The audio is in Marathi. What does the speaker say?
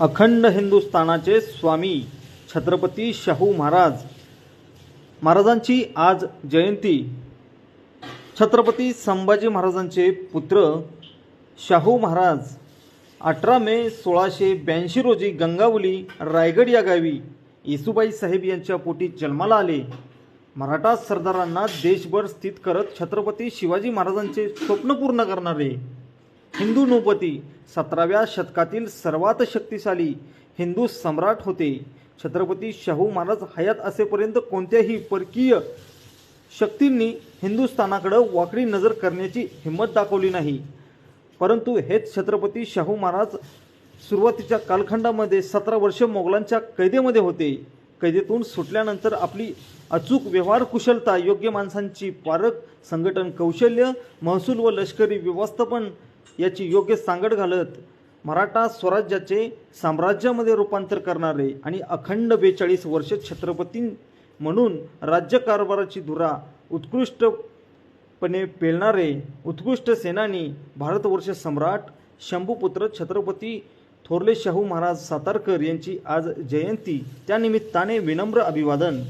अखंड हिंदुस्थानाचे स्वामी छत्रपती शाहू महाराज महाराजांची आज जयंती. छत्रपती संभाजी महाराजांचे पुत्र शाहू महाराज अठरा मे सोळाशे ब्याऐंशी रोजी गंगावली रायगड या गावी येसुबाई साहेब यांच्या पोटी जन्माला आले. मराठा सरदारांना देशभर स्थित करत छत्रपती शिवाजी महाराजांचे स्वप्न पूर्ण करणारे हिंदू नृपती सतराव्या शतकातील सर्वात शक्तिशाली हिंदू सम्राट होते. छत्रपती शाहू महाराज हयात असेपर्यंत कोणत्याही परकीय शक्तींनी हिंदुस्थानाकडं वाकडी नजर करण्याची हिंमत दाखवली नाही. परंतु हेच छत्रपती शाहू महाराज सुरुवातीच्या कालखंडामध्ये सतरा वर्ष मोगलांच्या कैदेमध्ये होते. कैदेतून सुटल्यानंतर आपली अचूक व्यवहार कुशलता योग्य माणसांची पारख संघटन कौशल्य महसूल व लष्करी व्यवस्थापन याची योग्य सांगड घालत मराठा स्वराज्याचे साम्राज्यामध्ये रूपांतर करणारे आणि अखंड बेचाळीस वर्ष छत्रपती म्हणून राज्यकारभाराची धुरा उत्कृष्टपणे पेलणारे उत्कृष्ट सेनानी भारतवर्ष सम्राट शंभूपुत्र छत्रपती थोरले शाहू महाराज सातारकर यांची आज जयंती. त्यानिमित्ताने विनम्र अभिवादन.